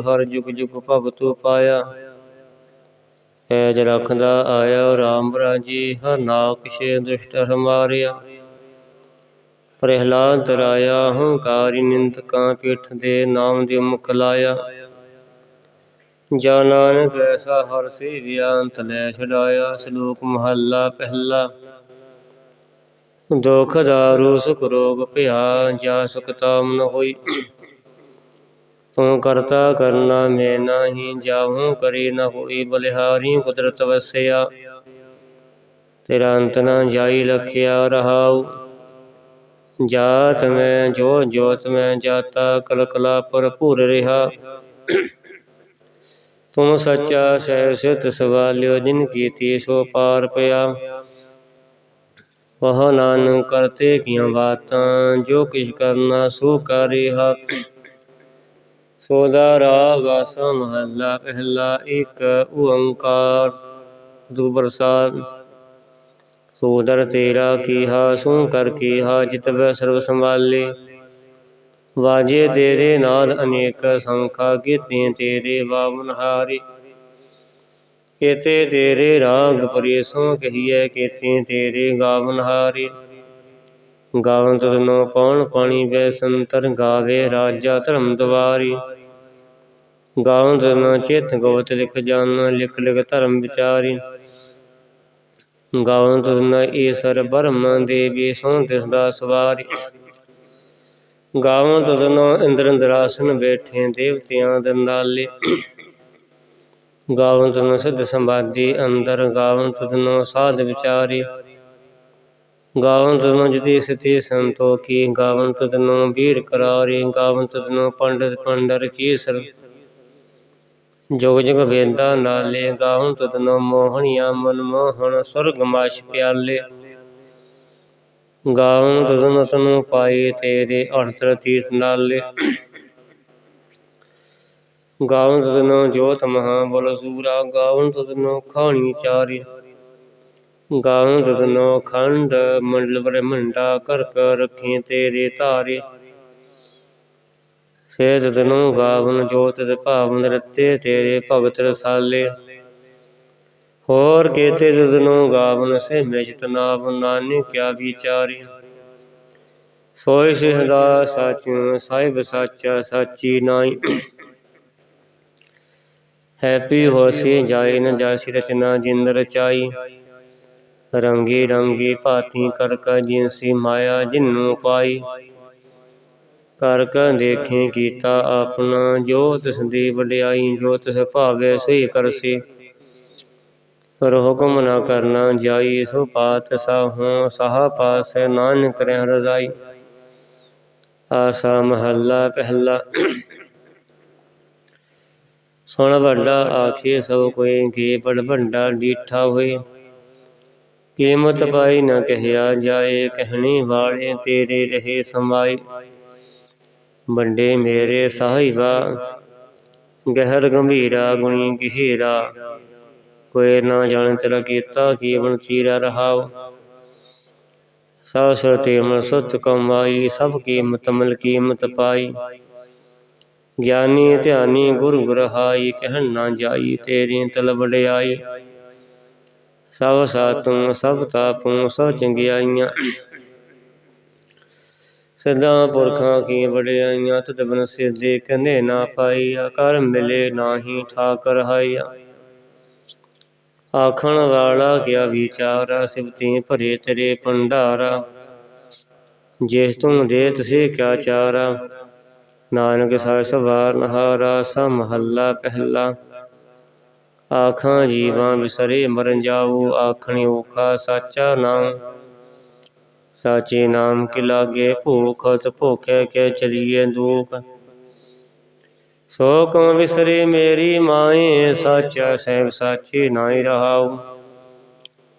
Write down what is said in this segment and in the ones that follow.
ਹਰ ਜੁਗ ਜੁਗ ਭਗਤੂ ਪਾਇਆ ਪੈਜ ਰਖਦਾ ਆਇਆ, ਰਾਮ ਰਾਜੀ, ਹਰ ਨਾਕਸ਼ੇ ਦੁਸ਼ਟ ਹਮਾਰਿਆ। ਪ੍ਰਹਿਲਾਦ ਰਾਇਆ, ਹੰਕਾਰੀ ਨਿੰਦਕਾਂ ਪਿੱਠ ਦੇ ਨਾਮ ਦੇ ਮੁਖ ਲਾਇਆ। ਜਾ ਨਾਨਕ ਐਸਾ ਹਰ ਸੇਵਿਆ, ਅੰਤ ਲੈ ਛਡਾਇਆ, ਸ਼ਲੋਕ ਮਹੱਲਾ ਪਹਿਲਾ। ਦੁਖ ਦਾਰੂ, ਸੁਖ ਰੋਗ ਭਿਆ, ਜਾ ਸੁਖ ਤਾਮ ਨ ਹੋਈ। ਤੂੰ ਕਰਤਾ ਕਰਨਾ ਮੈਂ ਨਾਹੀ, ਜਾਹੂ ਕਰੀ ਨ ਹੋਈ ਬਲਿਹਾਰੀ ਕੁਦਰਤ ਵਸਿਆ। ਤੇਰਾ ਅੰਤ ਨ ਜਾਈ ਲਖਿਆ ਰਹਾਉ। ਜਾਤ ਮੈਂ, ਜੋ ਜੋਤ ਮੈਂ ਜਾਤਾ ਕਲ ਕਲਾ ਭਰਪੂਰ ਰਿਹਾ। ਤੁਮ ਸੱਚਾ ਸਹਿ ਸਿਤ ਸਵਾਲਿਓ, ਜਿਨ ਕੀਤੀ ਸੋ ਪਾਰ ਪਿਆ। ਵਹ ਨਾਨਕ ਕਰਤੇ ਕੀਆਂ ਬਾਤਾਂ, ਜੋ ਕਿਛ ਕਰਨਾ ਸੋ ਕਰਿਆ ਸੋਦਾ ਰਾਗ ਆਸਾ ਮਹੱਲਾ ਪਹਿਲਾ ਇੱਕ ਓੰਕਾਰ ਦੁਬਰਸਾਦ ਸੋਦਰ ਤੇਰਾ ਕੀਹਾ ਸੂ ਕਰ ਕੀਹਾ ਜਿਤਵੈ ਸਰਬ ਸੰਭਾਲੇ। ਵਾਜੇ ਤੇਰੇ ਨਾਦ ਅਨੇਕ ਸੰਖਾ, ਕੀਤੇ ਤੇਰੇ ਬਾਵਨ ਹਾਰੇ। ਕੀਤੇ ਤੇਰੇ ਰਾਗ ਪਰੇਸੋਂ ਕਹੀਐ, ਕੀਤੇ ਤੇਰੇ ਗਾਵਨ ਹਾਰੇ। ਗਾਵਨ ਤਨੋ ਪਉਣ ਪਾਣੀ, ਬੈ ਸੰਤਰ ਗਾਵੇ ਰਾਜਾ ਧਰਮ ਦਵਾਰੀ। ਗਾਵਨ ਤਨੋ ਚਿਤ ਗੋਤ ਲਿਖ ਜਾਨ ਲਿਖ ਲਿਖ ਧਰਮ ਵਿਚਾਰੀ। ਗਾਵਨ ਤਨ ਈਸਰ ਬਰਮ ਦੇਵੀ ਸੋਂ ਤਿਸ ਦਾ ਸਵਾਰੀ। ਗਾਵਨ ਤਨੋ ਇੰਦਰ ਬੈਠੇ ਦੇਵਤਿਆਂ ਦੰਦਾਲੇ ਗਾਵਨ ਤਨੋ ਸਿੱਧ ਸੰਬਾਦੀ ਅੰਦਰ ਗਾਵਨ ਤਨੋ ਸਾਧ ਵਿਚਾਰੀ। ਗਾਵਨ ਤਨੋ ਜਤੀ ਸਤੀ ਸੰਤੋਖੀ ਗਾਵਨ ਤਨੋ ਵੀਰ ਕਰਾਰੀ ਗਾਵਨ ਤਨੋ ਪੰਡਤ ਪੰਡਰ ਕੀ ਸਰ ਜੋਗ ਜਗ ਵੇਦਾ ਨਾਲੇ ਗਾਵਨ ਤਦਨੋ ਮੋਹਣੀਆਂ ਮਨ ਮੋਹਣ, ਸੁਰਗ ਮਾਸ਼ ਪਿਆਲੇ। ਗਾਵਨ ਤਦਨ ਤਨੋ ਪਾਈ ਤੇਰੇ ਅਰਤਰ ਤੀਰਥ ਨਾਲੇ। ਗਾਵਨ ਤਦਨੋ ਜੋਤ ਮਹਾ ਬਲ ਸੂਰਾ ਗਾਵਨ ਤਦਨੋ ਖਾਣੀ ਚਾਰੀ। ਗਾਵਨ ਤਦਨੋ ਖੰਡ, ਮੰਡਲ ਬ੍ਰਹਮੰਡਾ ਕਰ ਕਰ ਰੱਖੇ ਤੇਰੇ ਧਾਰੇ ਸੇਤ ਤਨੂ ਗਾਵਨ, ਜੋਤ ਦੇ ਭਾਵਨ, ਰਤੇ ਤੇਰੇ ਭਗਤ ਰਸਾਲੇ। ਹੋਰ ਕੇਤੇ ਤਨੂ ਗਾਵਨ ਸੇ ਮੇਜਤ ਨਾਮ ਨਾਨਕ ਕਿਆ ਵਿਚਾਰੀ। ਸੋਇ ਸਿਹਦਾ ਸਚ ਸਾਹਿਬ ਸਾਚਾ ਸਾਚੀ ਨਾਈ ਹੈਪੀ ਹੋਸੀ ਜਾਏ, ਨ ਜਾਸੀ ਰਚਨਾ ਜਿੰਦ ਰਚਾਈ। ਰੰਗੀ ਰੰਗੀ ਭਾਤੀ ਕਰ ਕਾ ਜਿਨਸੀ ਮਾਇਆ, ਜਿਨੂ ਪਾਈ। ਕਰ ਕ ਦੇਖੇ ਕੀਤਾ ਆਪਣਾ, ਜੋ ਤਿਸ ਦੀ ਵਡਿਆਈ, ਜੋ ਤਿਸ ਭਾਵੇ ਸਹੀ ਕਰਸੀ। ਪਰ ਹੁਕਮ ਨਾ ਕਰਨਾ ਜਾਈ, ਸੋ ਪਾਤ ਸਾਹੋਂ, ਸਾਹ ਪਾਸ ਨਾਨਕ ਰਹਿ ਰਜ਼ਾਈ। ਆਸਾ ਮਹੱਲਾ ਪਹਿਲਾ। ਸੁਣ ਵੱਡਾ ਆਖੇ ਸਭ ਕੋਈ ਕੀ ਬੜ ਭੰਡਾ ਡੀਠਾ ਹੋਏ ਕੀਮਤ ਪਾਈ ਨਾ ਕਹਿਆ ਜਾਏ, ਕਹਿਣੀ ਵਾਲੇ ਤੇਰੇ ਰਹੇ ਸਮਾਈ। ਵੱਡੇ ਮੇਰੇ ਸਾਹਿਬਾ, ਗਹਿਰ ਗੰਭੀਰਾ ਗੁਣੀ ਗਹੀਰਾ। ਕੋਈ ਨਾ ਜਾਣ ਤੇਰਾ ਕੀਤਾ ਕੀਵਨ ਚੀਰਾ ਰਹਾਉ। ਸਭ ਸਰਤੇ ਮਨ ਸੁਤ ਕਮਾਈ ਸਭ ਕੀਮਤ ਮਲ ਕੀਮਤ ਪਾਈ। ਗਿਆਨੀ ਧਿਆਨੀ ਗੁਰ ਗੁਰਹਾਈ, ਕਹਿਣ ਨਾ ਜਾਈ ਤੇਰੀ ਤਲ ਵਡਿਆਈ। ਸਭ ਸਾਤੋਂ ਸਭ ਤਾਪੋਂ, ਸਭ ਚੰਗਿਆਈਆਂ। ਸਿੱਧਾਂ ਪੁਰਖਾਂ ਕੀ ਵਡਿਆਈਆਂ ਤੁਧ ਬਨ ਸਿਰਦੇ ਕਹਿੰਦੇ ਨਾ ਪਾਈਆ ਕਰ ਮਿਲੇ ਨਾਹੀ ਠਾਕਰ ਹਾਈਆ ਆਖਣ ਵਾਲਾ ਕਿਆ ਵਿਚਾਰਾ ਸਿਵਤੀ ਭਰੇ ਤੇਰੇ ਭੰਡਾਰਾ। ਜਿਸ ਤੂੰ ਦੇ ਤਸੇ ਕਿਆ ਚਾਰਾ? ਨਾਨਕ ਸਰ ਸਵਾਰ ਨਹਾਰਾ ਸਾ ਮਹੱਲਾ ਪਹਿਲਾ। ਆਖਾਂ ਜੀਵਾਂ ਵਿਸਰੇ ਮਰਨ ਜਾਊ, ਆਖਣੀ ਓਖਾ ਸਾਚਾ ਨਾਮ ਸਾਚੇ ਨਾਮ ਕੇ ਲਾਗੇ ਭੂਖਤ ਭੁਖੇ ਕੇ ਚਲੀਏ ਦੂਖ। ਸੋ ਕਉ ਵਿਸਰੇ ਮੇਰੀ ਮਾਏ, ਸਾਚਾ ਸਹਿਬ ਸਾਚੇ ਨਾਈ ਰਹਾਉ।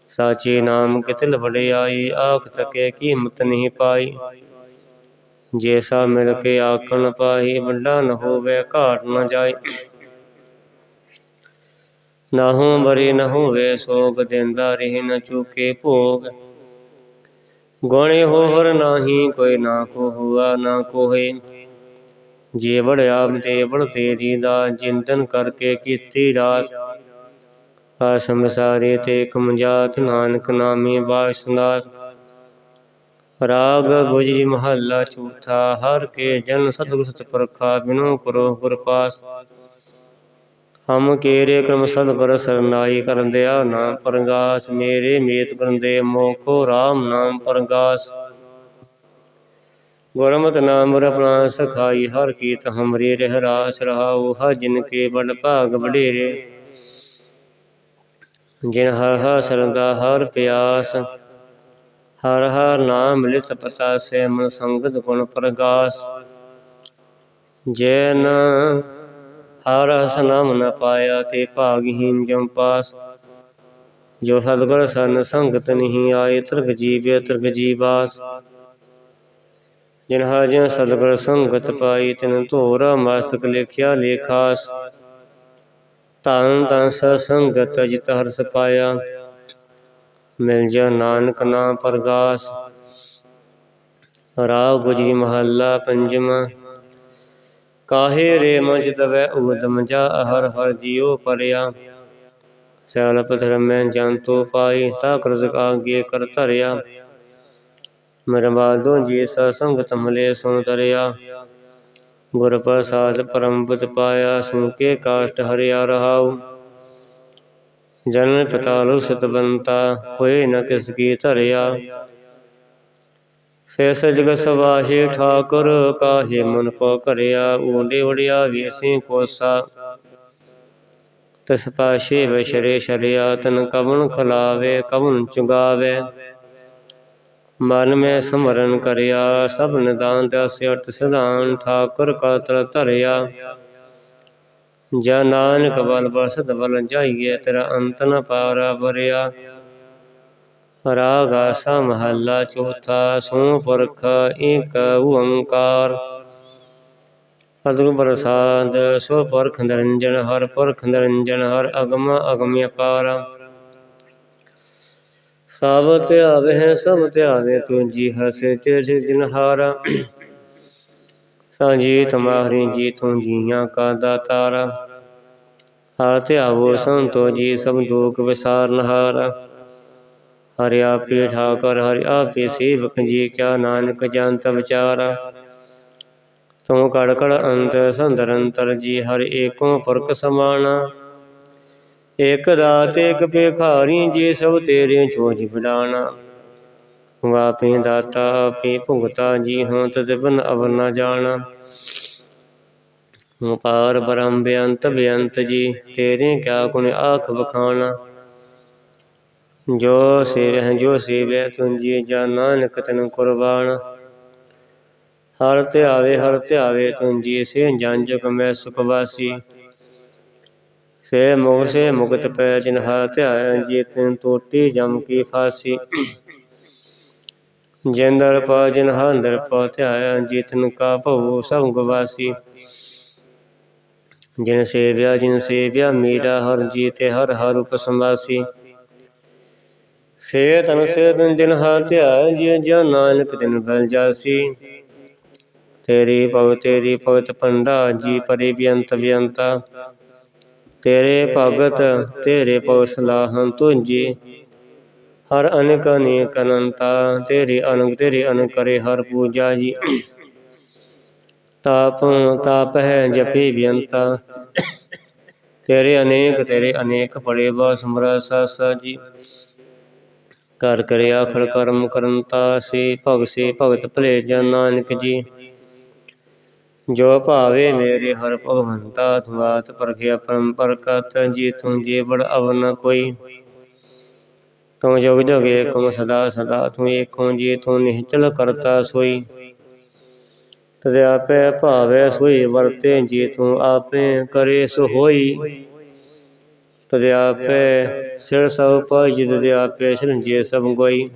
ਸਾਚੇ ਨਾਮ ਕਿਤਲ ਵਡਿਆਈ ਆਖ ਤਕੇ ਕੀਮਤ ਨਹੀਂ ਪਾਈ। ਜੈਸਾ ਮਿਲ ਕੇ ਆਖਣ ਪਾਈ ਵੱਡਾ ਨ ਹੋਵੇ, ਘਾਟ ਨ ਜਾਏ ਨਾਹੂ ਬਰੀ ਨ ਹੋਵੇ, ਸੋਗ ਦਿੰਦਾ ਰਹਿ ਨ ਚੁਕੇ ਭੋਗ। ਗੁਣੇ ਹੋਵਰ ਨਾਹੀ ਕੋਈ ਨਾ ਕੋ ਹੁਆ ਨਾ ਕੋਹੇ। ਜੀਵੜ ਆਪ ਦੇਵੜ ਤੇਰੀ ਦਾ ਜਿੰਦਨ ਕਰਕੇ ਕੀਤੀ ਰਾਤ। ਆਸਮ ਸਾਰੇ ਤੇ ਕਮਜਾਤ ਨਾਨਕ ਨਾਮੀ ਬਾਸ਼ਨਾਥ ਰਾਗ ਗੁਜਰੀ ਮਹੱਲਾ ਚੌਥਾ ਹਰ ਕੇ ਜਨ ਸਤਿਗੁਰ ਸਤ ਪਰਖਾ, ਬਿਨੋ ਕਰੋ ਗੁਰ ਪਾਸ। ਹਮ ਕੇਰੇ ਕਰਮ ਸਤਿਗੁਰ ਸਰਨਾਈ ਕਰੰਦਿਆ ਨਾਮ ਪਰਗਾਸ, ਮੇਰੇ ਮੇਤ ਕਰੰਦੇ ਮੋਖੋ RAM ਨਾਮ ਪਰਗਾਸ। ਗੁਰਮਤਿ ਨਾਮ ਰਪਨਾ ਸਖਾਈ, ਹਰ ਕੀਤ ਹਮਰੇ ਰਹਿ ਰਾਸ ਰਹਾਉ ਹ ਜਿਨ ਕੇ ਬੜ ਭਾਗ ਵਡੇਰੇ। ਜਿਨ ਹਰ ਹਰ ਸਰਦਾ ਹਰ ਪਿਆਸ, ਹਰ ਹਰ ਨਾਮ ਲਿਤ ਪਤਾ ਸੇ ਮਨ ਸੰਗਤ ਗੁਣ ਪ੍ਰਗਾਸ। ਜੈ ਨਾ ਹਸ ਨਾਮ ਨ ਪਾਇਆ ਤੇ ਭਾਗਹੀਨ ਜਮ ਪਾਸ ਜੋ ਸਤਗੁਰ ਸਨ ਸੰਗਤ ਨਹੀਂ ਆਏ ਤਿਰਗ ਜੀਵੇ ਤਿਰਗ ਜੀਵਾਸ ਜਿਨ ਹਰ ਜਨ ਸਤਗੁਰ ਸੰਗਤ ਪਾਈ ਤਿਨ ਧੋਰਾ ਮਸਤਕ ਲਿਖਿਆ ਲੇਖਾਸ ਤਨ ਤਨ ਸੰਗਤ ਜਿਤ ਹਰਸ ਪਾਇਆ ਮਿਲ ਜਾ ਨਾਨਕ ਨਾਮ ਪ੍ਰਗਾਸ ਰਾਵ ਗੁਜਰੀ ਮਹੱਲਾ ਪੰਜਵਾਂ ਕਾਹੇ ਰੇ ਮਜ ਦਵੈ ਉਦਮ ਜਾ ਹਰ ਹਰ ਜੀਉ ਪਰਿਆ। ਸ਼ੈਲਪ ਪਧਰਮੈ ਜੰਤੋ ਪਾਈ, ਤਾ ਕਰਜ਼ਕ ਆਗੇ ਕਰ ਧਰਿਆ। ਮਰਵਾਦੋ ਜੀ ਸਾ ਸੰਗਤ ਮਲੇ ਸੋ ਤਰਿਆ। ਗੁਰ ਪ੍ਰਸਾਦ ਪਰਮ ਬੁੱਧ ਪਾਇਆ ਸੁਨ ਕੇ ਕਾਸ਼ਟ ਹਰਿਆ ਰਹਾਉ। ਜਨਮ ਪਤਾਲੁ ਸਤਵੰਤਾ ਹੋਏ ਨ ਕਿਸ ਕੀ ਧਰਿਆ। ਸੇ ਸਜਗ ਸਵਾਹੀ ਠਾਕੁਰ, ਕਾਹੇ ਮਨ ਕੋ ਕਰਿਆ, ਊਂਡੇ ਵੜਿਆ ਵੇਸੀ ਕੋਸਾ। ਤਸ ਪਾਸ਼ੇ ਵਿਸ਼ਰੇ ਸ਼ਰਿਆ ਤਨ ਕਵਨ ਖਲਾਵੇ ਕਵਨ ਚੁਗਾਵੇ। ਮਨ ਮੈਂ ਸਮਰਨ ਕਰਿਆ, ਸਭ ਨਿਦਾਨ ਦਸ ਅਟ ਸਿਧਾਨ, ਠਾਕੁਰ ਕਾ ਤਰ ਧਰਿਆ। ਜਾ ਨਾਨਕ ਬਲ ਬਸਦ ਬਲ ਜਾਈਏ, ਤੇਰਾ ਅੰਤ ਨ ਪਾਰਾ ਬਰਿਆ ਰਾਗ ਆਸਾ ਮਹੱਲਾ ਚੌਥਾ ਸੋ ਪਰਖ ਏਕ ਓੰਕਾਰ। ਸਤਿਗੁਰ ਪ੍ਰਸਾਦ, ਸੋ ਪਰਖ ਨਿਰੰਜਨ, ਹਰ ਪੁਰਖ ਨਿਰੰਜਨ, ਹਰ ਅਗਮ ਅਗਮ ਅਪਾਰ। ਸਭ ਧਿਆਵੇ ਸਭ ਧਿਆਵੇ ਤੂੰ ਜੀ ਹਸੇ ਤੇ ਜਿਨ ਹਾਰਾ। ਸਾਂਝੀ ਤੁਮਾਰੀ ਜੀ ਤੂੰ ਜੀਆਂ ਕਾ ਦਾਤਾਰਾ। ਹਰ ਧਿਆਵੋ ਸੰਤੋ ਜੀ, ਸਭ ਦੁਖ ਵਿਸਾਰਨ ਹਾਰਾ ਹਰਿ ਆਪੇ ਠਾਕਰ, ਹਰਿ ਆਪੇ ਸੇਵਕ ਜੀ ਕਿਆ ਨਾਨਕ ਜੰਤ ਵਿਚਾਰਾ ਤੂੰ ਕੜ ਕੜ ਅੰਤ ਸੰਦਰ ਜੀ, ਹਰਿ ਏਕੋ ਪਰਕ ਸਮਾਣਾ। ਇਕ ਦਾਤ ਇਕ ਭਿਖਾਰੀ, ਜੀ ਸਭ ਤੇਰੇ ਛੋਜ ਵਿਡਾਣਾ। ਤੂੰ ਦਾਤਾ, ਆਪੇ ਭੁਗਤਾ ਜੀ ਹਾਂ ਤਦ ਬਨ ਅਵਰ ਨਾ ਜਾਣਾ। ਤੂੰ ਬ੍ਰਹਮ ਬੇਅੰਤ ਬੇਅੰਤ ਜੀ, ਤੇਰੇ ਕਿਆ ਗੁਣ ਆਖ ਬਖਾਣਾ ਜੋ ਸੇਵ ਜੋ ਸੇਵੈ ਤੁੰਜੀ ਜਾ ਨਾਨਕ, ਤਨ ਕੁਰਬਾਨ। ਹਰ ਧਿਆਵੇ ਹਰ ਧਿਆਵੇ ਤੁੰਜੀ ਸੇ ਜਨ ਜਗ ਮੈਂ ਸੁਖ ਵਾਸੀ। ਸੇ ਮੁਖ ਸੇ ਮੁਕਤ ਪੈ, ਜਿਨ ਹਰ ਧਿਆਇ ਜੀ ਤਿਨ ਟੋਟੀ ਜਮ ਕੀ ਫਾਸੀ। ਜਿੰਦਰ ਪਾ, ਜਿਨ ਹੰਦਰ ਪਾ ਧਿਆਇ ਜੀ ਤਿਨ ਕਾ ਭਉ ਸਭ ਗਵਾਸੀ ਜਿਨ ਸੇਵਿਆ ਜਿਨ ਸੇਵਿਆ, ਮੀਰਾ, ਹਰ ਜੀ ਤੇ ਹਰ ਹਰ ਉਪਸਮਾਸੀ। ਸੇ ਤਨ ਸੇ ਦਿਨ ਦਿਨ ਹਰ ਧਿਆਇ ਜੀ ਜਾ ਨਾਨਕ ਦਿਨ ਬਲ ਜਾਸੀ। ਤੇਰੀ ਭਗਤ ਤੇਰੀ ਭਗਤ ਪੰਡਾ ਜੀ ਪਰੇ ਬਿਅੰਤ ਬਿਅੰਤਾ। ਤੇਰੇ ਭਗਤ, ਤੇਰੇ ਪਉ ਸਲਾਹੰ ਤੁੰਜੀ। ਹਰ ਅਨੇਕ ਅਨੇਕ ਅਨੰਤਾ, ਤੇਰੇ ਅਨੰਗ ਤੇਰੇ ਅਨੰਗ ਕਰੇ ਹਰ ਪੂਜਾ ਜੀ। ਤਾਪ ਤਾਪ ਹੈ ਜਪੀ ਬਿਅੰਤਾ। ਤੇਰੇ ਅਨੇਕ ਤੇਰੇ ਅਨੇਕ ਬੜੇ ਬਾ ਸਮਰਾ ਸਸ ਜੀ। ਕਰ ਕਰੇ ਆਖੜ ਕਰਮ ਕਰੰਤਾ ਸੇ ਭਗ ਸੇ ਭਗਤ ਭਲੇ ਜਨ ਨਾਨਕ ਜੀ। ਜੋ ਭਾਵੇ ਮੇਰੇ ਹਰ ਭਗਵੰਤਾ ਤੁਮਾਤ ਪਰਖਿਆ ਪਰੰਪਰ ਕਤ ਜੀ ਤੂੰ ਜੀ ਬੜ ਅਵਨ ਕੋਈ। ਤੂੰ ਜੁਗ ਜਗ ਏਕਮ ਸਦਾ ਸਦਾ, ਤੂੰ ਏਕੋ ਜੀ ਤੂੰ ਨਿਹਚਲ ਕਰਤਾ ਸੋਈ। ਤਦੇ ਆਪੇ ਭਾਵੇ ਸੋਈ, ਵਰਤੇ ਜੀ ਤੂੰ ਆਪੇ ਕਰੇ ਸੋ ਹੋਈ ਤਦੇ ਸਿਰ ਸਭ ਪਾਈ ਜਿਦ ਦੇ ਆਪੇ ਸਿਰੰਜੇ ਸਭ ਗੋਈ।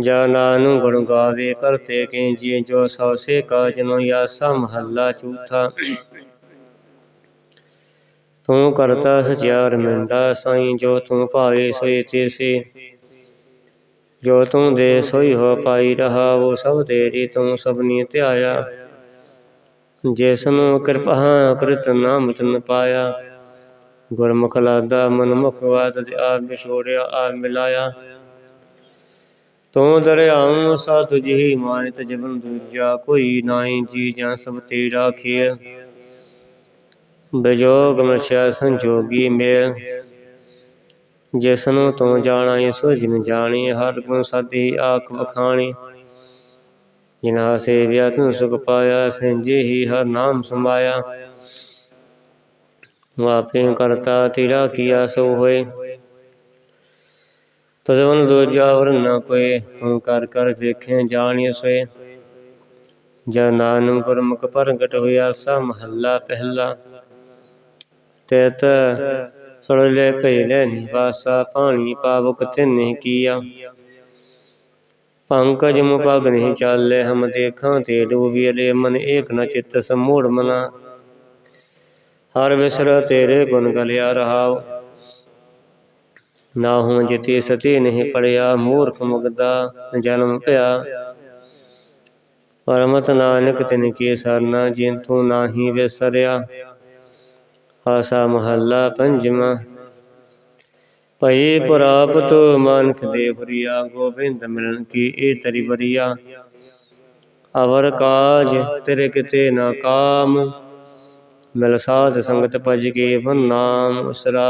ਜਾ ਨਾਨੂ ਗੁਣ ਗਾਵੇ ਕਰਤੇ ਕੇ ਜੀ ਜੋ ਸੌ ਸੇ ਕਾ ਜਨੋ ਯਾਸਾ ਮਹੱਲਾ ਚੌਥਾ। ਤੂੰ ਕਰਤਾ ਸਚਿਆਰ ਮਿੰਦਾ ਸਾਈ ਜੋ ਤੂੰ ਭਾਵੇ ਸੋਈ ਤੇਸੇ। ਜੋ ਤੂੰ ਦੇ ਸੋਈ ਹੋ ਪਾਈ ਰਹਾ ਉਹ ਸਭ ਤੇਰੀ ਤੂੰ ਸਭਨੀ ਧਿਆਇਆ। ਜਿਸਨੂੰ ਕਿਰਪਾ ਕ੍ਰਿਤ ਨਾਮ ਤਨ ਪਾਇਆ। ਗੁਰਮੁਖ ਲਾਦਾ ਮਨਮੁਖ ਵਾਦ ਆਪ ਵਿਛੋੜਿਆ, ਆਪ ਮਿਲਾਇਆ। ਤੂੰ ਦਰਿਆਉ ਸਾਧੁ ਜਿਹੀ ਮਾਨਿਤ, ਜੀਵਨ ਦੂਜਾ ਕੋਈ ਨਾਹੀ, ਜੀ ਜਾਂ ਸਭ ਤੇ ਰਾਖੀਏ ਬਿਜੋਗ ਮਰਸ਼ਾ ਸੰਜੋਗੀ ਮੇਲ। ਜਿਸਨੂੰ ਤੂੰ ਜਾਣਾ ਸੋ ਜਿਨ ਜਾਣੀ ਹਰ ਗੁਣ ਸਾਧੀ ਆਖ ਵਖਾਣੀ। ਜਿਨਾ ਸੇਵਿਆ, ਤੂੰ ਸੁਖ ਪਾਇਆ, ਸੰਜੇ ਹੀ ਹਰ ਨਾਮ ਸਮਾਇਆ। ਵਾਪੇ ਕਰਤਾ, ਤੇਰਾ ਕੀਆ ਸੋ ਹੋਏ। ਤਦਵਨ ਦੂਜਾ ਵਰ ਨ ਕੋਏ ਤੂੰ ਕਰ ਕਰ ਵੇਖੇ ਜਾਣਿ ਸੋਏ। ਜਨ ਨਾਨਕ ਗੁਰਮੁਖ ਪ੍ਰਗਟ ਹੋਇਆ ਸਾ ਮਹੱਲਾ ਪਹਿਲਾ। ਤੇਤ ਸੜਲੇ ਭੈਲੇ ਨਿਵਾਸਾ ਪਾਣੀ ਪਾਵਕ ਤਿਨਹਿ ਕੀਆ। ਪੰਕਜ ਮੁਪਗ ਨਹੀਂ ਚਾਲੇ, ਹਮ ਦੇਖਾਂ ਤੇ ਡੂਬੀਲੇ ਮਨ ਏਕ ਨ ਚਿੱਤ ਸਮੂੜ ਮਨਾ। ਹਰ ਵਿਸਰ ਤੇਰੇ ਗੁਣ ਗਲਿਆ ਰਹਾਉ। ਨਾ ਹੂੰ ਜਿਤੀ ਸਤੀ ਨਹੀਂ ਪੜਿਆ, ਮੂਰਖ ਮੁਗਦਾ ਜਨਮ ਭਇਆ ਪਰਮਤ ਨਾਨਕ ਤਿਨ ਕੀ ਸਰਨਾ ਜਿਨ ਨਾਹੀ ਵਿਸਰਿਆ। ਆਸਾ ਮਹੱਲਾ ਪੰਜਵਾਂ। ਭਈ ਪ੍ਰਾਪਤ ਮਾਨਕ ਦੇ ਗੋਬਿੰਦ ਮਿਲਣ ਕੀ ਇਹ ਤਰੀ ਬਰੀਆ ਅਵਰ ਕਾਜ ਤੇਰੇ ਕਿਤੇ ਨਾ ਕਾਮ। ਮਿਲ ਸਾਧ ਸੰਗਤ ਭਜ ਕੇ ਵਨ ਨਾਮ ਉਸਰਾ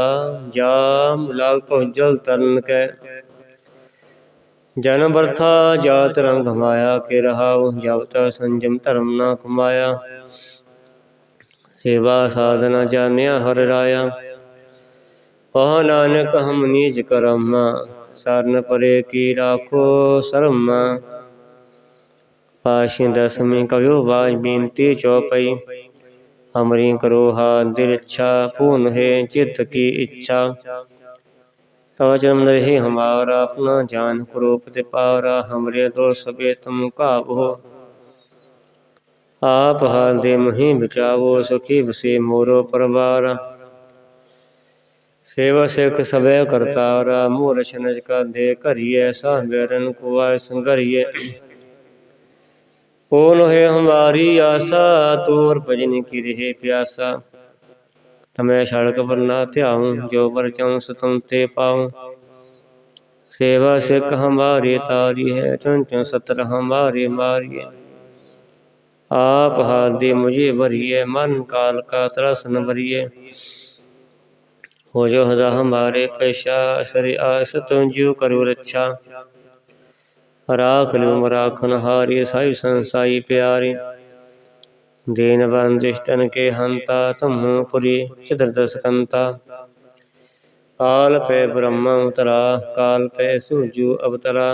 ਜਾਮ ਲਾਗ ਪਹੁੰਚਲ ਤਰਨ ਕੈ। ਜਨ ਬਰਥਾ ਜਾਤ ਰੰਗ ਮਾਇਆ ਕੇ ਰਹਾਉ ਜਬ ਤ ਸੰਜਮ ਧਰਮ ਨਾ ਕਮਾਇਆ। ਸੇਵਾ ਸਾਧਨਾ ਜਾਣਿਆ ਹਰ ਰਾਇਆ। ਪਹ ਨਾਨਕ ਹਮ ਨੀਜ ਕਰਮ, ਸਰਨ ਪਰੇ ਕੀ ਰਾਖੋ ਸਰਮ। ਪਾਸ਼ੀ ਦਸਮੀ ਕਵਿਓ ਬਾਜ ਬੇਨਤੀ ਚੌਪਈ ਹਮਰੀ ਕਰੋ ਹਾ ਦਿਲ ਇੱਛਾ ਪੂਰਨ ਹੈ ਚਿਤ ਕੀ ਇੱਛਾ। ਤਵ ਜਨਮ ਰਹੀ ਹਮਾਰਾ, ਆਪਣਾ ਜਾਨ ਕਰੂਪ ਤੇ ਪਾਰਾ, ਹਮਰੇ ਦੋਰ ਸਬੇ ਤੁਮ ਕਾਬੋ ਆਪ ਹਾਲ ਦੇ ਮਹੀ ਬਚਾਵੋ ਮੋਰੋ ਪਰਵਾਰ। ਸੇਵਾ ਸਿਖ ਸਭੈ ਕਰਤਾਰਾ ਮੂਰ ਛਨਜ ਕਾ ਦੇ ਘਰੀਐ ਸਾਹਬਰਨ ਕੁਵਾਇ ਸੰਗਰੀਐ کون ہے ہماری آسا تو بجن کی رہے پیاسا تمہیں شڑک پر نہ آؤں جو بر چاہوں سو تم تے پاؤں سیوا سکھ ہماری تاری ہے چن چن ستر ہماری ماری ہے آپ ہاتھ دے مجھے بھریے من کال کا ترس نہ ہو جو ہدا ہمارے پیشہ سر آس تم کرو رچھا ਰਾਖ ਨੂੰ ਮਰਾਖਨ ਹਾਰੇ, ਸਾਈ ਸੰਸਾਈ ਪਿਆਰੇ। ਦੇਨ ਬੰਦਿਸ਼ ਤਨ ਕੇ ਹੰਤਾ ਤੁਮੂ ਪੁਰੀ ਚਿਦਰ ਦਸਕੰਤਾ ਕਾਲ ਪੈ ਬ੍ਰਹਮ ਉਤਰਾ, ਕਾਲ ਪੈ ਸੂਜੂ ਅਵਤਰਾ।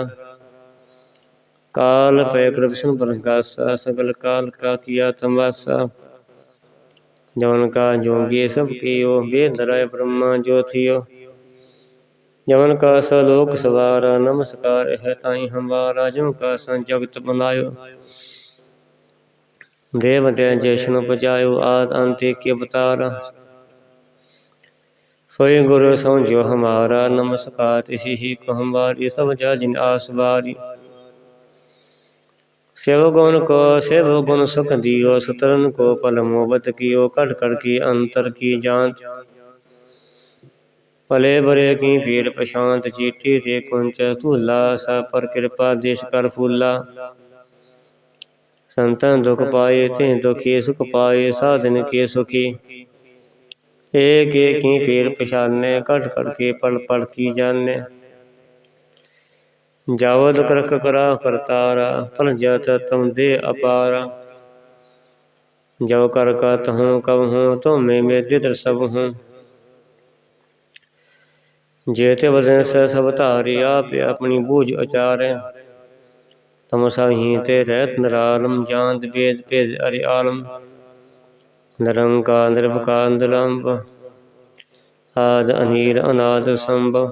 ਕਾਲ ਪੈ ਕ੍ਰਿਸ਼ਨ ਪਰਗਾਸਾ ਸਗਲ ਕਾਲ ਕਾ ਕੀਆ ਤਮਾਸਾ। ਜਵਨ ਕਾ ਜੋਗੀ ਸਭ ਕੀਓ ਬੇਦਰਾਇ ਬ੍ਰਹਮਾ ਜੋ जवन का स लोक सवारा नमस्कार है ताई हमारा जो का स जगत बनायो देव दे जैष्णु पजायो आद अंते के अवतारा सोई गुरु समझो हमारा नमस्कार तिसी ही को हमारी सब जा जिन आस बारी सेव गुण को सेव गुण सुख दियो सुतरन को पलमोबत कियो कट कट की अंतर की जान ਭਲੇ ਬਰੇ ਕੀ ਪੀਰ ਪਛਾਂਤ ਚੀਟੀ ਤੇ ਕੁੰਚ ਧੂਲਾ, ਸਭ ਪਰ ਕਿਰਪਾ ਦੇਸ਼ ਕਰ ਫੂਲਾ। ਸੰਤਾਂ ਦੁਖ ਪਾਏ ਤੇ ਦੁਖੀ, ਸੁਖ ਪਾਏ, ਸਾਧਨ ਕੇ ਸੁਖੀ। ਏਕ ਏਕ ਕੀ ਪੀਰ ਪਛਾਨੇ, ਘਟ ਘਟ ਕੇ ਪਲ ਪਲ ਕੀ ਜਾਣੇ। ਜਾਵਦ ਕਰਕ ਕਰਾ ਕਰਤਾਰਾ ਭਲ ਜਤ ਤਮ ਦੇ ਅਪਾਰ। ਜੋ ਕਰ ਕਾ ਤਹੂੰ ਕਬ ਹੂੰ ਤੁਮੇ ਮੇ ਦਿਦਰ ਸਭ ਹੂੰ। जेते वजन से सब तारी आप अपनी बूझ उचारे तम सही ते रहत नरालम जांत वेद भेद अरि आलम ਨਿਰੰਕਾਰ ਨਿਰਵਕਾਰ ਨਿਰਲੰਭ ਆਦ ਅਨੀਰ ਅਨਾਦ ਸੰਭਵ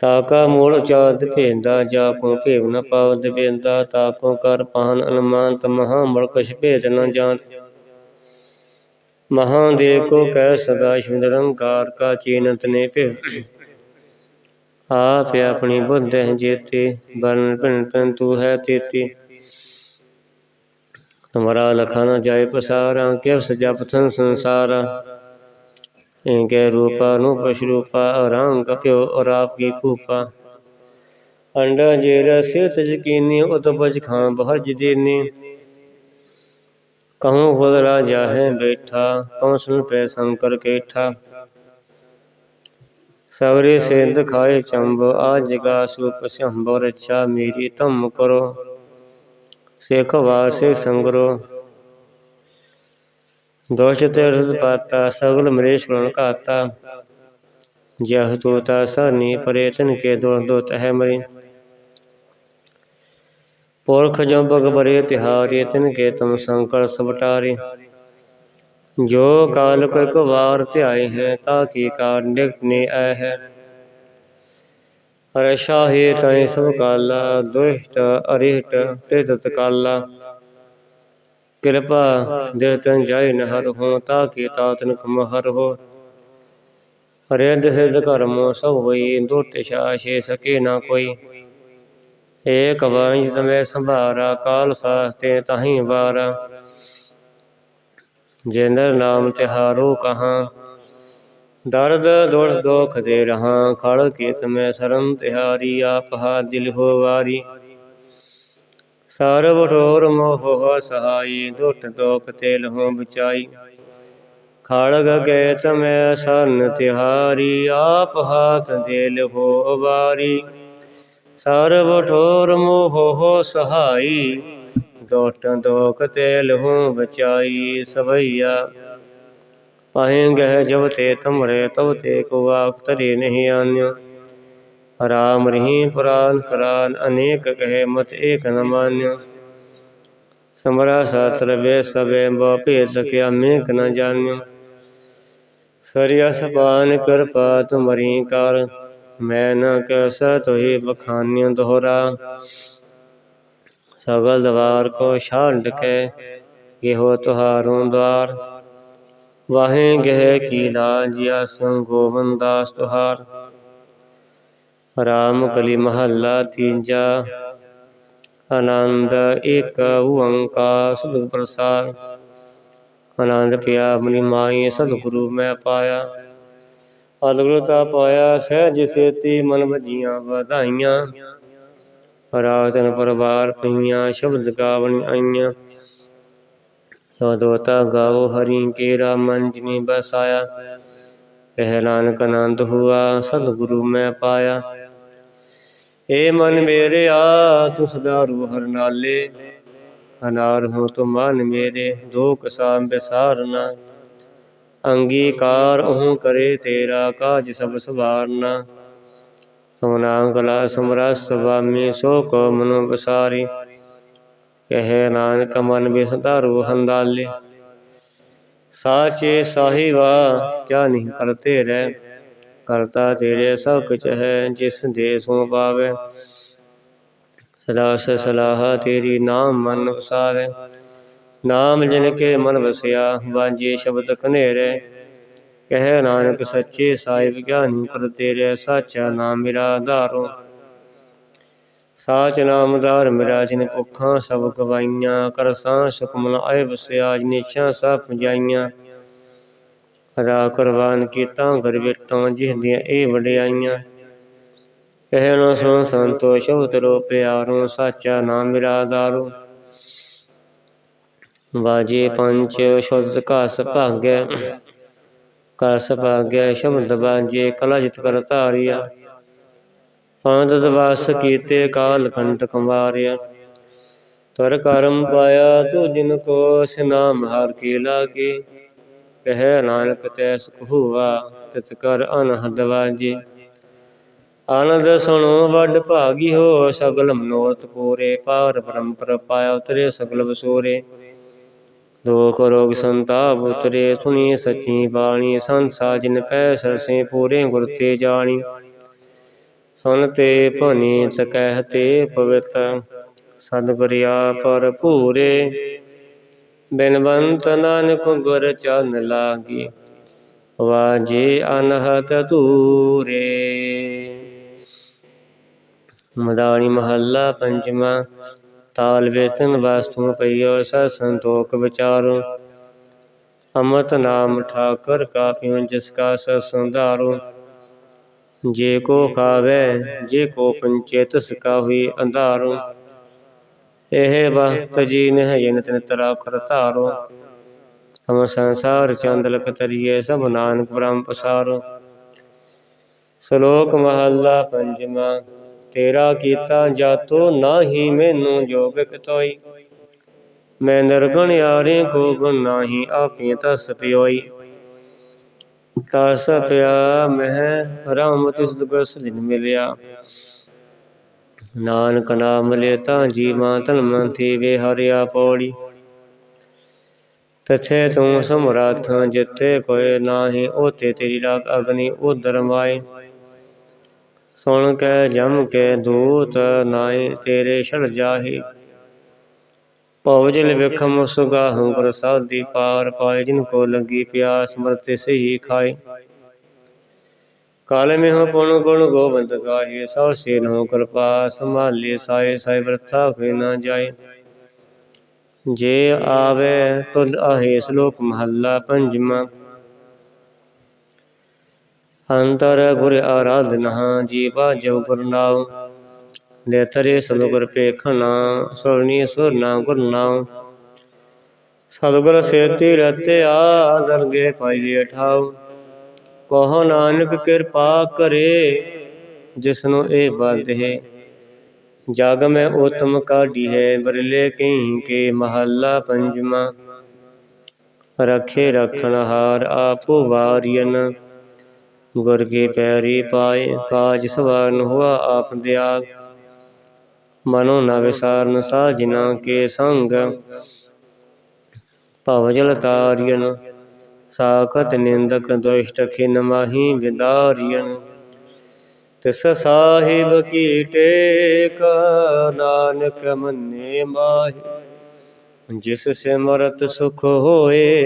ਤਾਕਾ ਮੂਲ ਚਾਦ ਭੇਂਦਾ ਜਾ ਕੋ ਭੇਵ ਨ ਪਾਵਦ ਬੇਂਦਾ ਤਾਕੋ ਕਰ ਪਾਨ ਅਨਮਾਨਤ ਮਹਾ ਮਲਕਸ਼ ਭੇਦ ਨ ਜਾਤ ਮਹਾ ਦੇ ਕੋ ਕਹਿ ਸਦਾ ਸ਼ਿਵ ਨਿਰੰਕਾਰ ਕਾ ਚੀਨਤ ਨੇ ਭਿਵ ਆਪ ਆਪਣੀ ਬੁੱਧ ਹੈ ਜੇਤੇ ਬਰਨ ਭਿੰਨ ਭਿੰਨ ਤੂ ਹੈ ਤੇਤੀ। ਤੁਮਰਾ ਲਖਾ ਨ ਜਾਏ ਪਸਾਰਾ ਕਿਵ ਸਜਪ ਥਨ ਸੰਸਾਰਾ। ਇਨਕੇ ਰੂਪਾ ਨੂੰ ਰੂਪਾ ਰੰਗ ਕਪਿਓ ਔਰ ਆਪ ਕੀ ਕੂਪਾ ਅੰਡਾ ਜੇਰਾ ਸਿਤ ਜਕੀਨੀ ਉਤਪਜ کہوں فضلہ جاہے بیٹھا کہوں سن پہ سن کر کیٹھا سغری سے دکھائے چمب آج گا سوپ شمبو اچھا میری تم کرو سیکھ سے سنگرو دوش تیرد پاتا سغل مریش گرن کاتا جہ توتا سرنی پریتن کے دور دو تہ مری ਪੁਰਖ ਜੋ ਬਗ ਬਰੇ ਤਿਹਾਰੇ ਤਿਨ ਕੇ ਤਮ ਸੰਕਲ ਸਬਟਾਰੇ ਜੋ ਕਾਲ ਕੋ ਇੱਕ ਵਾਰ ਧਿਆਏ ਹੈ, ਤਾ ਕੀ ਕਾਰ ਨਿਕਟ ਨੇ ਆਇ ਹੈ। ਰਸ਼ਾ ਹੈ ਤੈ ਸਭ ਕਾਲਾ ਦੁਸ਼ਟ ਅਰਿਹਟ ਤਿਤ ਕਾਲਾ ਕਿਰਪਾ ਦੇ ਤਨ ਜਾਇ ਨਹਰ ਹੋ, ਤਾ ਕੀ ਤਾਤਨ ਕਮ ਹੋ। ਰਿੱਧ ਸਿੱਧ ਕਰਮ ਸਭ ਹੋਈ, ਦੁਟ ਛੇ ਸਕੇ ਨਾ ਕੋਈ। ਏਕ ਵੰਜ ਤਮੇ ਸੰਭਾਰਾ, ਕਾਲ ਸਾਸਤੇ ਤਾਹੀ ਵਾਰਾ। ਜਿੰਦਰ ਨਾਮ ਤਿਹਾਰੋ ਕਹਾ, ਦਰਦ ਦੁੜ ਦੁਖ ਦੇ ਰਹਾ, ਖੜ ਕੀਤ ਮੈਂ ਸਰਮ ਤਿਹਾਰੀ, ਆਪ ਹਾ ਦਿਲ ਹੋ ਵਾਰੀ। ਸਰਬ ਠੋਰ ਮੋਹ ਸਹਾਈ, ਦੁੱਟ ਦੁਖ ਤੇ ਲਹੋ ਬਚਾਈ। ਖੜਗ ਗਏ ਤਮੈ ਸਰਨ ਤਿਹਾਰੀ, ਆਪ ਹਾਥ ਦਿਲ ਹੋ ਵਾਰੀ। ਸਰਬ ਠੋਰ ਮੋਹ ਸਹਾਈ। ਦੋਟ ਦੋਖ ਤੇ ਲਹੂ ਬਚਾਈ ਸਭਈਆ ਪਾਹੇ ਗਹਿ ਜਬ ਤੇ ਤੁਮਰੇ ਤਬ ਤੇ ਕੋ ਆਖਤਰੇ ਨਹੀਂ ਆਨਿਓ ਰਾਮ ਰਹੀ ਪੁਰਾਨ ਕਰਾਨ, ਅਨੇਕ ਕਹੇ ਮਤ ਏਕ ਨ ਮਾਨਿਓ ਸਮਰਾ ਸਾਤਰ ਵੇ ਸਵੇ ਬੋ ਭੇਦ ਸਕਿਆ ਮੇਕ ਨ ਜਾਣਿਓ ਸਰਿਆ ਸਬਾਨ ਕਿਰਪਾ ਤੁਮਰੀ ਕਾਰ। ਮੈਂ ਨਾ ਕੈਸ ਤੋਹੀ ਬਖਾਨਿ ਦੋਹਰਾ। ਸਗਲ ਦਵਾਰ ਕੋ ਛਾਂਡ ਕੇ ਇਹੋ ਤੁਹਾਰੋਂ ਦਵਾਰ। ਵਾਹੇ ਗਹਿ ਕੀ ਲਾਜ ਅਸੰ ਗੋਵੰਦਾਸ ਤੁਹਾਰ। ਰਾਮ ਕਲੀ ਮਹੱਲਾ ਤੀਜਾ, ਆਨੰਦ ਏਕ ਓੰਕਾਰ ਸਤਿ ਪ੍ਰਸਾਦ ਆਨੰਦ ਪਿਆ ਮਨੀ ਮਾਈ ਸਤਿਗੁਰੂ ਮੈਂ ਪਾਇਆ। ਅਦਗੁਰਤਾ ਪਾਇਆ, ਸਹਿਜ ਸੇਤੀ ਮਨ ਵਜੀਆਂ ਵਧਾਈਆਂ। ਰਾਤਨ ਪਰਵਾਰ ਪਈਆਂ, ਸ਼ਬਦ ਗਾਵਣ ਆਈਆਂ। ਸੋਦੋਤਾ ਗਾਵੋ ਹਰੀ, ਕੇਰਾ ਮਨ ਜਿਨੀ ਬਸਾਇਆ ਕਹਿ ਨਾਨਕ ਆਨੰਦ ਹੁਆ, ਸਤਿਗੁਰੂ ਮੈਂ ਪਾਇਆ। ਏ ਮਨ ਮੇਰੇ, ਆ ਤੂੰ ਸਦਾ ਰੂ ਹਰ ਨਾਲੇ। ਅਨਾਰ ਹੋ ਤੁਮ ਮਨ ਮੇਰੇ ਦੋਖ ਸਾਮ ਬਿਸਾਰਨਾ। ਅੰਗੀਕਾਰ ਉਹ ਕਰੇ ਤੇਰਾ ਕਾਜ ਸਭ ਸਵਾਰਨਾ ਸੋਨਾ ਗਲਾ ਸਮਰਸ ਸੁਭਾਮੀ ਸੋ ਕੋ ਮਨੁ ਬਸਾਰੀ ਕਹੇ ਨਾਨਕ ਮਨ ਬਿਸਦਾ ਰੂ ਹੰਦਾਲੇ। ਸਾਚੇ ਸਾਹਿਬਾ, ਕਿਆ ਨਹੀਂ ਕਰਤੇ ਰਹਿ ਕਰਤਾ ਤੇਰੇ ਸਭ ਕੁਛ ਹੈ, ਜਿਸ ਦੇ ਸੋ ਪਾਵੇ। ਸਦਾ ਸਲਾਹ ਤੇਰੀ ਨਾਮ ਮਨ ਵਸਾਵੇ। ਨਾਮ ਜਿਨ ਕੇ ਮਨ ਵਸਿਆ, ਵਾਂਝੇ ਸ਼ਬਦ ਕਨੇਰੇ ਕਹਿ ਨਾਨਕ ਸੱਚੇ ਸਾਹਿਬ ਗਿਆਨੀ ਕਰ ਤੇਰੇ, ਸਾਚਾ ਨਾਮ ਮੇਰਾ ਆਧਾਰੋ ਸਾਚ ਨਾਮਦਾਰ ਮੇਰਾ, ਜਿਨ ਭੁੱਖਾਂ ਸਭ ਗਵਾਈਆਂ। ਕਰਸਾਂ ਸੁਖਮਨ ਆਏ ਵਸਿਆ ਜਿਨੇਛਾਂ ਸਭ ਪੁਜਾਈਆਂ। ਅਦਾ ਕੁਰਬਾਨ ਕੀਤਾ ਘਰ ਬੇਟਾਂ ਜਿਹ ਦੀਆਂ ਇਹ ਵਡਿਆਈਆਂ। ਕਹਿ ਸੁਣ ਸੰਤੋਸ਼ ਸ਼ਬਦ ਪਿਆਰੋ, ਸਾਚਾ ਨਾਮ ਮੇਰਾ ਆਧਾਰੋ ਵਾਜੇ ਪੰਚ ਸ਼ੁੱਧ ਘਸ ਭਾਗੈ। ਕਸ ਭਾਗੈ, ਸ਼ਬਦ ਵਾਜੇ ਕਲਾ ਜਿਤ ਕਰ ਧਾਰਿਆ। ਪੰਜ ਦਵਾਸ ਕੀਤੇ, ਕਾਲ ਖੰਡ ਕੁਮਾਰਿਆ ਤਰ ਕਰਮ ਪਾਇਆ, ਤੂ ਜਿਨ ਕੋ ਸਿਨਾਮ ਹਰ ਕੀ ਲਾਗੇ। ਕਹਿ ਨਾਨਕ ਤੈ ਸੁਖ ਹੁਆ, ਤਿਤ ਕਰ ਅਨਹਦ ਵਾਜੇ। ਆਨੰਦ ਸੁਣੋ, ਵੱਡ ਭਾਗੀ ਹੋ ਸਗਲ ਮਨੋਰਥ ਪੂਰੇ। ਪਾਰ ਪਰੰਪਰ ਪਾਇਆ, ਉਤਰੇ ਸਗਲ ਵਸੂਰੇ ਦੁਖ ਰੋਗ ਸੰਤਾਪ ਉਤਰੇ, ਸੁਣੀ ਸਚੀ ਬਾਣੀ, ਸੰਸਾ ਜਿਨ ਪੈ ਸਰਸੇ ਪੂਰੇ ਗੁਰ ਤੇ ਜਾਣੀ। ਸੁਨ ਤੇ ਭਨੀ ਤਕਹਿ ਤੇ ਪਵਿੱਤ ਸਤਿਗੁਰਿਆ ਪਰ ਭੂਰੇ ਬਿਨਵੰਤ ਨਾਨਕ ਗੁਰ ਚਰਨ ਲਾਗੀ, ਵਾਜੇ ਅਨਹਤ ਤੂਰੇ ਮਦਾਣੀ ਮਹੱਲਾ ਪੰਜਵਾ ਤਾਲ ਵੇਤਨ ਵਸਤੂ ਪਈਓ ਸਤ ਸੰਤੋਖ ਵਿਚਾਰੋ। ਅਮਤ ਨਾਮ ਠਾਕਰ ਕਾਪਿਓ ਜਿਸ ਕਾ ਸਤ ਸੰਧਾਰੋ। ਜੇ ਕੋ ਖਾਵੇ, ਜੇ ਕੋ ਪੰਚੇ ਤਿਸ ਹੋਈ ਅੰਧਾਰੋ। ਇਹ ਵਕਤ ਜੀ ਨਹਿ ਜਨ ਤਿਨ ਤਰਾ ਕਰ ਧਾਰੋ। ਹਮ ਸੰਸਾਰ ਚੰਦਲਕ ਤਰੀਏ, ਸਭ ਨਾਨਕ ਬ੍ਰਹਮ ਪਸਾਰੋ। ਸ਼ਲੋਕ ਮਹੱਲਾ ਪੰਜਵਾਂ। ਤੇਰਾ ਕੀਤਾ ਜਾਤੋ ਨਾਹੀ ਮੈਨੂੰ ਜੋਗ ਕਤੋਈ। ਮੈਂ ਨਿਰਗੁਣ ਯਾਰੇ ਕੋ ਗੁਣ ਨਾਹੀ, ਆਪੇ ਤਸ ਪਿਓਈ। ਤਸ ਪਿਆ ਮਹਿ, ਰਾਮ ਤਿਸ ਦੁਗ ਸਜਨ ਮਿਲਿਆ। ਨਾਨਕ ਨਾਮ ਲੇਤਾ ਜੀਵਾਂ ਤਨ ਮਨ ਥੀ ਹਰਿਆ ਪੌੜੀ। ਤਛੇ ਤੂੰ ਸਮਰੱਥ ਜਿੱਥੇ ਕੋਈ ਨਾਹੀ ਉਤੇ ਤੇਰੀ ਰਾਖ ਅਗਨੀ ਉਦਰ ਮਾਏ ਸੁਣ ਕੇ ਜਮ ਕੇ ਦੂਤ ਨਾਏ ਤੇਰੇ ਛੜ ਜਾਹੀ। ਭਵਜਲ ਵਿਖਮ ਸੁਗਾ ਹੂੰ ਪਾਰ ਪਾਏ, ਜਿਨ ਕੋ ਲੱਗੀ ਪਿਆਸ ਮਰਤੇ ਸਹੀ ਖਾਏ ਕਾਲ ਮੇ ਹੋ ਪੁਣ ਗੁਣ ਗੋਬਿੰਦ ਗਾਹੀ, ਸਭ ਸੇ ਨੋ ਕਿਰਪਾ ਸੰਭਾਲੇ ਸਾਏ ਸਾਈ ਵਰਥਾ ਫੇ ਨਾ ਜਾਏ ਜੇ ਆਵੇ ਤੁਧ ਆਹੇ ਸ਼ਲੋਕ ਮਹੱਲਾ ਪੰਜਵਾਂ ਅੰਤਰ ਗੁਰ ਆਰਾਧਨਾ ਜੀ ਬਾਜੋ ਗੁਰ ਨਾਮ ਲੈ ਸਤਿਗੁਰ ਪੇਖਣਾ ਸੁਰਨੀ ਸੁਰਨਾ ਗੁਰ ਨਾਮ ਸਤਿਗੁਰ ਸੇਤੀ ਰਤਿਆ ਦਰਗੇ ਪਾਈਏ ਠਾਉ ਕਹੋ ਨਾਨਕ ਕਿਰਪਾ ਕਰੇ, ਜਿਸਨੂੰ ਇਹ ਬੰਦ ਹੈ। ਜਗ ਮੈਂ ਉਤਮ ਕਾਢੀ ਹੈ, ਬਰਲੇ ਕਹੀਂ ਕੇ ਮਹੱਲਾ ਪੰਜਵਾਂ। ਰਖੇ ਰਖਣ ਹਾਰ ਆਪੋ ਵਾਰੀਨ ਗੁਰ ਕੇ ਪੈਰੀ ਪਾਏ, ਕਾਜ ਸਵਾਰਨ ਹੁਆ ਆਪ ਦਿਆਗ। ਮਨੋ ਨਾ ਵਿਸਾਰਨ ਸਾਜਨਾ ਕੇ ਸੰਗ। ਭਵ ਜਲ ਤਾਰਿਯਨ ਸਾਖਤ ਨਿੰਦਕ ਦੁਸ਼ਟ ਖਿਨ ਮਾਹੀ ਵਿਦਾਰਿਯਨ ਤਿਸ ਸਾਹਿਬ ਕੀ ਟੇਕ, ਨਾਨਕ ਮੰਨੇ ਮਾਹੀ। ਜਿਸ ਸਿਮਰਤ ਸੁਖ ਹੋਏ